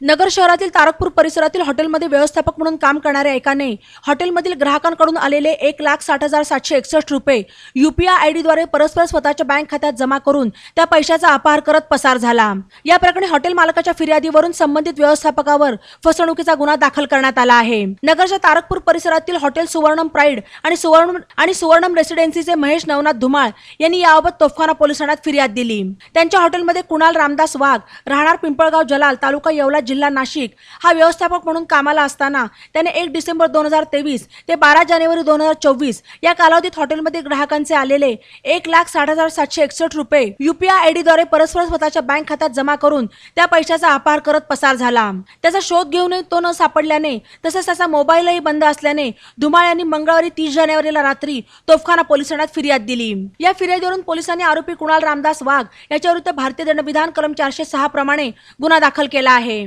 नगर शहरातील तारकपूर परिसरातील हॉटेलमध्ये व्यवस्थापक म्हणून काम करणाऱ्या एकाने हॉटेलमधील ग्राहकांकडून आलेले एक लाख साठ हजार सातशे एकसष्ट रुपये युपीआय आयडीद्वारे परस्पर स्वतःच्या बँक खात्यात जमा करून त्या पैशाचा अपहार करत पसार झाला. या प्रकरणी हॉटेल मालकाच्या फिर्यादीवरून संबंधित व्यवस्थापकावर फसवणुकीचा गुन्हा दाखल करण्यात आला आहे. नगरच्या तारकपूर परिसरातील हॉटेल सुवर्णम प्राईड आणि सुवर्ण आणि सुवर्णम रेसिडेन्सीचे महेश नवनाथ धुमाळ यांनी याबाबत तोफखाना पोलीस ठाण्यात फिर्याद दिली. त्यांच्या हॉटेलमध्ये कुणाल रामदास वाघ राहणार पिंपळगाव जलाल तालुका येवला जिल्हा नाशिक. हा व्यवस्थापक म्हणून कामाला असताना त्याने एक डिसेंबर दोन हजार तेवीस ते बारा जानेवारी दोन हजार चोवीस या कालावधीत हॉटेलमध्ये ग्राहकांचे आलेले एक लाख साठ हजार सातशे एकसष्ट रुपये युपीआय आयडीद्वारे परस्पर स्वतःच्या बँक खात्यात जमा करून त्या पैशाचा अपहार करत पसार झाला. त्याचा शोध घेऊनही तो न सापडल्याने तसेच त्याचा मोबाईलही बंद असल्याने धुमाळ यांनी मंगळवारी तीस जानेवारीला रात्री तोफखाना पोलीस ठाण्यात फिर्याद दिली. या फिर्यादीवरून पोलिसांनी आरोपी कुणाल रामदास वाघ याच्याविरुद्ध भारतीय दंडविधान कलम चारशे सहा प्रमाणे गुन्हा दाखल केला आहे.